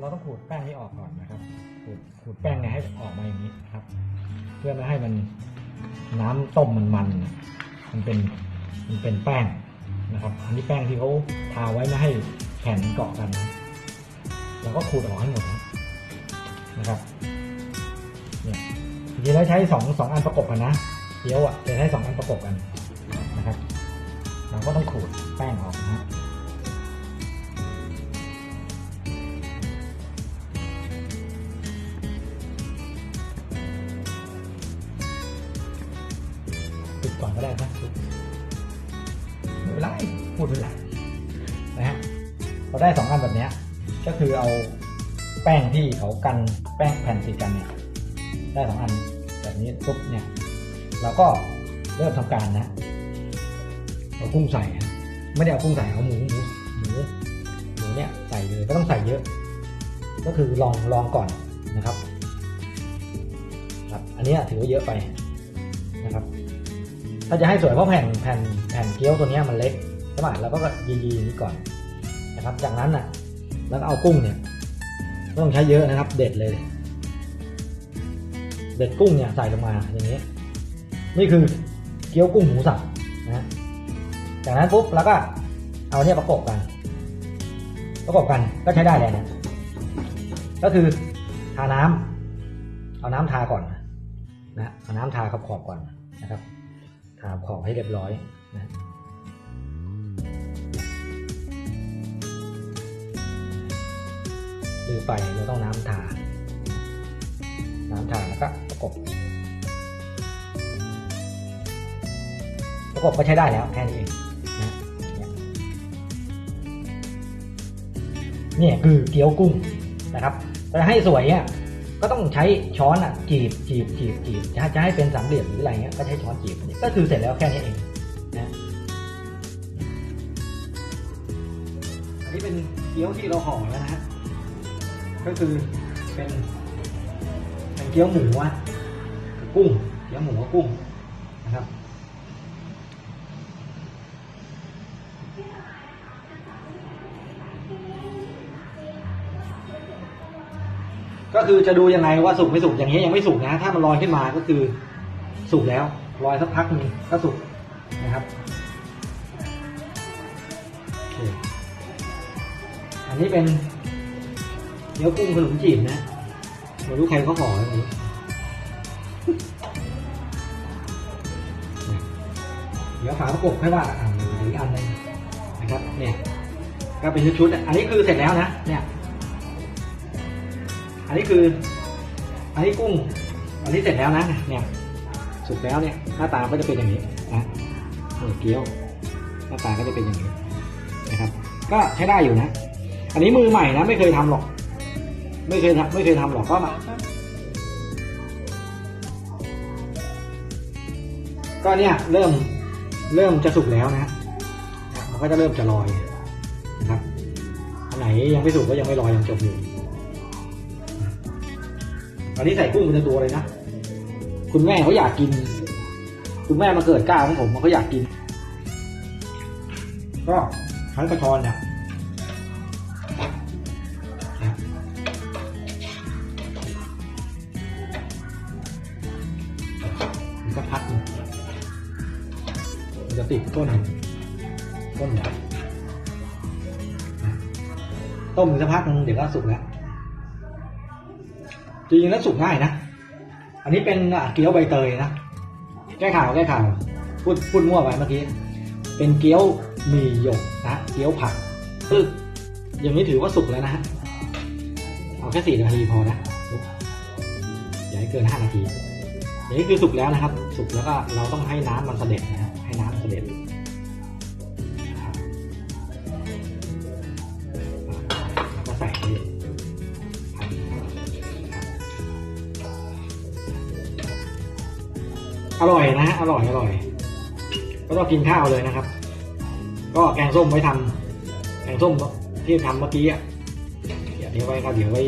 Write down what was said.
เราต้องขูดแป้งนี้ออกก่อนนะครับ ขูดขูดแป้งเนี่ยให้ออกมาอย่างนี้นะครับ เพื่อไม่ให้มันน้ำต้มมันมันมันเป็นมันเป็นแป้งนะครับ อันนี้แป้งที่เขาทาไว้ไม่ให้แผ่นเกาะกันนะเราก็ขูดออกให้หมดนะนะครับเนี่ยจริงๆแล้วใช้สองสองอันประกบกันนะเกี๊ยวอะจะใช้สองอันประกบกันนะครับ เราก็ต้องขูดแป้งออกนะ ก่อนก็ได้นะไม่เป็นไรพูดไม่เป็นไรนะฮะเราได้สองอันแบบนี้ก็คือเอาแป้งที่เขากันแป้งแผ่นติดกันเนี่ยได้สองอันแบบนี้ปุ๊บเนี่ยเราก็เริ่มทำการนะเอากุ้งใส่ไม่ได้เอากุ้งใส่เอาหมูหมูหมูหมูเนี่ยใส่เลยก็ต้องใส่เยอะ ก็คือลองลองก่อนนะครับ ครับ อันนี้ถือว่าเยอะไปนะครับ ถ้าจะให้สวยเพราะแผ่นแผ่นแผ่นเกี๊ยวตัวนี้มันเล็กใช่ไหมเราก็ยียีนี้ก่อนนะครับ จากนั้นน่ะ แล้วเอากุ้งเนี่ยต้องใช้เยอะนะครับ เด็ดเลย เด็ดกุ้งเนี่ยใส่ลงมาอย่างนี้ นี่คือเกี๊ยวกุ้งหมูสับนะจากนั้นปุ๊บแล้วก็เอาเนี่ยประกบกัน ประกบกันก็ใช้ได้เลยนะก็คือทาน้ำเอาน้ำทาก่อนนะเอาน้ำทาขอบขอบก่อนนะครับ ทาขอบให้เรียบร้อยนะลือไปเราต้องน้ำทา น้ำทาแล้วก็ประกบ ประกบก็ใช้ได้แล้วแค่นี้เองนะเนี่ยคือเกี๊ยวกุ้งนะครับแต่ให้สวยเนี่ย ก็ต้องใช้ช้อนอะจีบจีบจีบจีบจะจะให้เป็นสามเหลี่ยมหรืออะไรเงี้ยก็ใช้ช้อนจีบก็คือเสร็จแล้วแค่นี้เองนะอันนี้เป็นเกี๊ยวที่เราห่อแล้วนะฮะก็คือเป็นเป็นเกี๊ยวหมูอะกุ้งเกี๊ยวหมูกับกุ้งนะครับ ก็คือจะดูยังไงว่าสุกไม่สุกอย่างนี้ยังไม่สุกนะ ถ้ามันลอยขึ้นมาก็คือสุกแล้วลอยสักพักนึงก็สุกนะครับอันนี้เป็นเกี๊ยวกุ้งขนมจีบนะไม่รู้ใครเขาห่ออะไรนี้เดี๋ยวฝาประกบค่อยว่าอ่าหรืออันนึงนะครับ เนี่ย ก็เป็นชุดๆอันนี้คือเสร็จแล้วนะเนี่ย อันนี้คือ อันนี้กุ้ง อันนี้เสร็จแล้วนะ เนี่ย สุกแล้วเนี่ย หน้าตาก็จะเป็นอย่างนี้นะเกี๊ยว หน้าตาก็จะเป็นอย่างนี้นะครับ ก็ใช้ได้อยู่นะ อันนี้มือใหม่นะ ไม่เคยทำหรอก ไม่เคยทำไม่เคยทำหรอกก็มาก็เนี่ยเริ่มเริ่มจะสุกแล้วนะ มันก็จะเริ่มจะลอยนะครับ อันไหนยังไม่สุกก็ยังไม่ลอยยังจมอยู่ อันนี้ใส่กุ้งเป็นตัวเลยนะ คุณแม่เขาอยากกิน คุณแม่มาเกิดกล้าของผมเขาอยากกิน ก็ใช้กระชอนเนี่ยนะกสักพักมันจะติดต้นต้นเนี่ยต้มสักพักหนึงเดี๋ยวก็สุกแล้ว จริงๆแล้วสุกง่ายนะ อันนี้เป็นเกี๊ยวใบเตยนะ แก้ข่าวแก้ข่าว พูดพูดมั่วไปเมื่อกี้ เป็นเกี๊ยวหมี่หยกนะ เกี๊ยวผักคืออย่างนี้ถือว่าสุกแล้วนะฮะ เอาแค่สี่นาทีพอนะ อย่าให้เกินห้านาที อย่างนี้คือสุกแล้วนะครับ สุกแล้วก็เราต้องให้น้ำมันเสด็จนะให้น้ำมันเสด็จ อร่อยนะฮะอร่อยอร่อยก็ต้องกินข้าวเลยนะครับ ก็แกงส้มไว้ทำแกงส้มที่ทำเมื่อกี้อะเดี๋ยวนี้ไว้ก็เดี๋ยวไว้